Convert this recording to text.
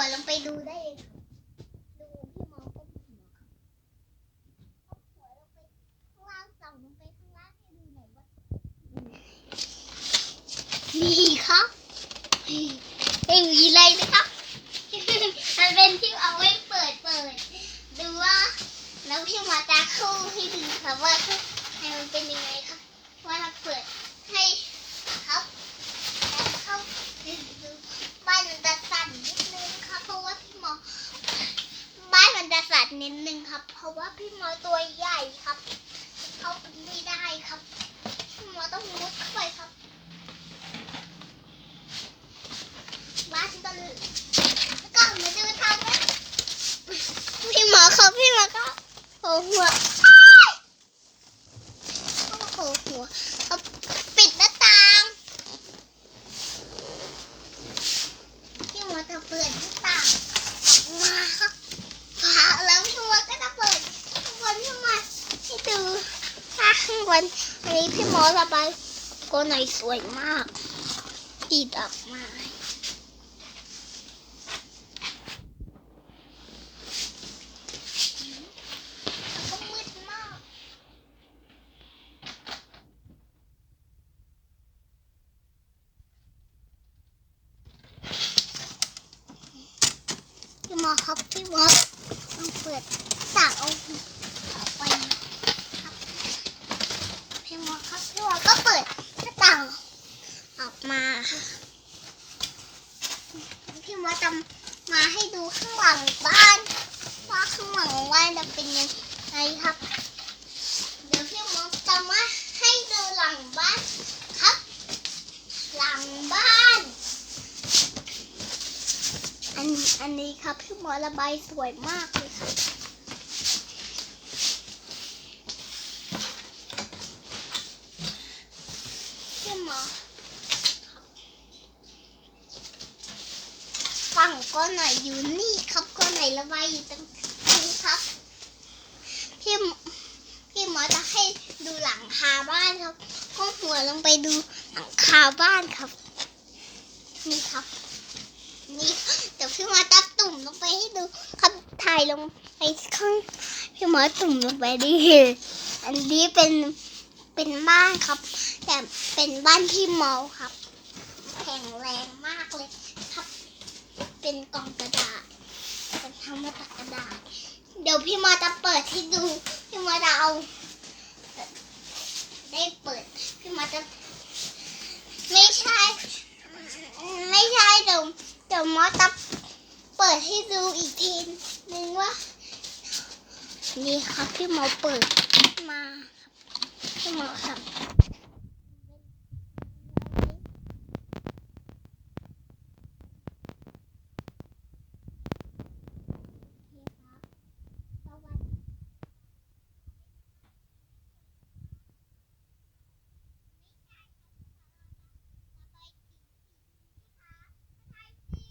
วลงไปดูได้เลยครับดูพี่มองก้มหัวครับก้มหัวลงไปข้างล่างส่องลงไปข้างล่างให้ดูหน่อยว่านี่ครับไม่มีอะไรนะครับ มันเป็นที่เอาไว้เปิดเปิดดูว่า แล้วพี่มาตาคู่ให้ดูครับว่าให้มันเป็นยังไงครับว่าเราเปิดให้ครับแล้วเข้าดูดูบ้านมันจะสั่นนิดนึงครับ เพราะว่าพี่หมอบ้านมันจะสั่นนิดนึงครับ เพี่หมอตัวใหญ่ครับ เขาไปไม่ได้ครับพี่หมอต้องมุดเข้าไปครับบ้านก็เลยแล้วก็มาดูทางนะพี่หมอครับพี่หมอก็โอ้โหัวโอ้โหหัวเขาปิดหน้าต่าง พี่หมอจะเปิดหน้าต่างออกมาครับฝาแล้วพี่หมอก็จะเปิดข้างบนพี่หมอให้ดู ข้างบนอันนี้พี่หมอระบายกนหน่อยสวยมากติดออกมาแล้วก็มืดมากพี่หมอครับพี่หมอต้องเปิดตากเอาออกไปครับพี่หมอครับพี่หมอก็เปิดหน้าต่างออกมา พี่หมอจะมาให้ดูข้างหลังบ้านว่าข้างหลังบ้านจะเป็นยังไงครับ เดี๋ยวพี่หมอจะมาให้ดูหลังบ้านครับ หลังบ้าน อันอันนี้ครับพี่หมอระบายสวยมากเลยครับ พี่หมอครับฝั่ง ก้อนไหนอยู่นี่ครับก้อนไหนระบายอยู่ตรงนี้ครับ พี่พี่หมอจะให้ดูหลังคาบ้านครับก้มหัวลงไปดูหลังคาบ้านครับ นี่ครับ นี่เดี๋ยวพี่หมอจะตุ่มลงไปให้ดูครับถ่ายลงไปข้างพี่หมอตุ่มลงไปดิอันนี้เป็นเป็นบ้านครับ แต่เป็นบ้านพี่มอครับ แข็งแรงมากเลยครับ เป็นกล่องกระดาษเป็นทำมาจากกระดาษ เดี๋ยวพี่มอจะเปิดให้ดู พี่มอจะเอา ได้เปิด พี่มอจะ ไม่ใช่ ไม่ใช่เดี๋ยวเดี๋ยวมอจะเปิดให้ดูอีกทีนึงว่า นี่ครับพี่หมอเปิดมาครับพี่หมอครับ